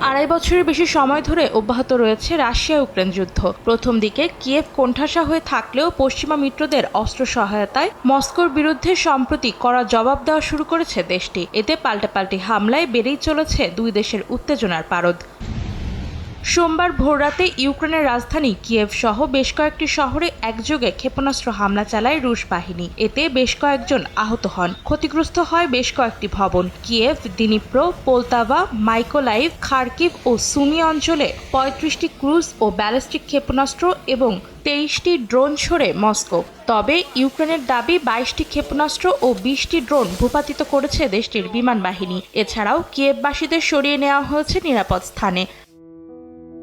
আড়াই বছরের বেশি সময় ধরে অব্যাহত রয়েছে রাশিয়া ইউক্রেন যুদ্ধ। প্রথম দিকে কিয়েভ কোণঠাসা হয়ে থাকলেও পশ্চিমা মিত্রদের অস্ত্র সহায়তায় মস্কোর বিরুদ্ধে সম্প্রতি করা জবাব দেওয়া শুরু করেছে দেশটি। এতে পাল্টাপাল্টি হামলায় বেড়েই চলেছে দুই দেশের উত্তেজনার পারদ। সোমবার ভোররাতে ইউক্রেনের রাজধানী কিয়েভ সহ বেশ কয়েকটি শহরে একযোগে ক্ষেপণাস্ত্র হামলা চালায় রুশ বাহিনী। এতে বেশ কয়েকজন আহত হন। ক্ষতিগ্রস্ত হয় বেশ কয়েকটি ভবন। Kyiv, Dnipro, Poltava, Mykolaiv, Kharkiv ও সুমি অঞ্চলে পঁয়ত্রিশটি ক্রুজ ও ব্যালিস্টিক ক্ষেপণাস্ত্র এবং তেইশটি ড্রোন ছড়ে মস্কো। তবে ইউক্রেনের দাবি বাইশটি ক্ষেপণাস্ত্র ও বিশটি ড্রোন ভূপাতিত করেছে দেশটির বিমান বাহিনী। এছাড়াও কিয়েভবাসীদের সরিয়ে নেওয়া হয়েছে নিরাপদ স্থানে।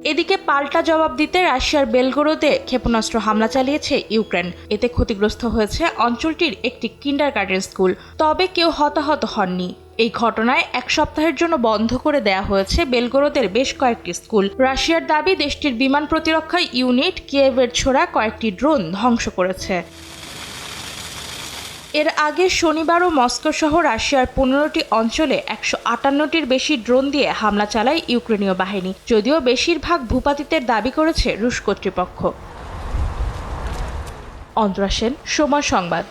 এদিকে পাল্টা জবাব দিতে রাশিয়ার বেলগোরোতে ক্ষেপণাস্ত্র হামলা চালিয়েছে ইউক্রেন। এতে ক্ষতিগ্রস্ত হয়েছে অঞ্চলটির একটি কিন্ডারগার্টেন স্কুল। তবে কেউ হতাহত হননি। এই ঘটনায় এক সপ্তাহের জন্য বন্ধ করে দেয়া হয়েছে বেলগোরোদের বেশ কয়েকটি স্কুল। রাশিয়ার দাবি, দেশটির বিমান প্রতিরক্ষা ইউনিট কিয়েভের ছোড়া কয়েকটি ড্রোন ধ্বংস করেছে। এর আগে শনিবারও মস্কো সহ রাশিয়ার পনেরোটি অঞ্চলে একশো আটান্নটির বেশি ড্রোন দিয়ে হামলা চালায় ইউক্রেনীয় বাহিনী, যদিও বেশিরভাগ ভূপাতিতের দাবি করেছে রুশ কর্তৃপক্ষ। অন্তরাসেন সময় সংবাদ।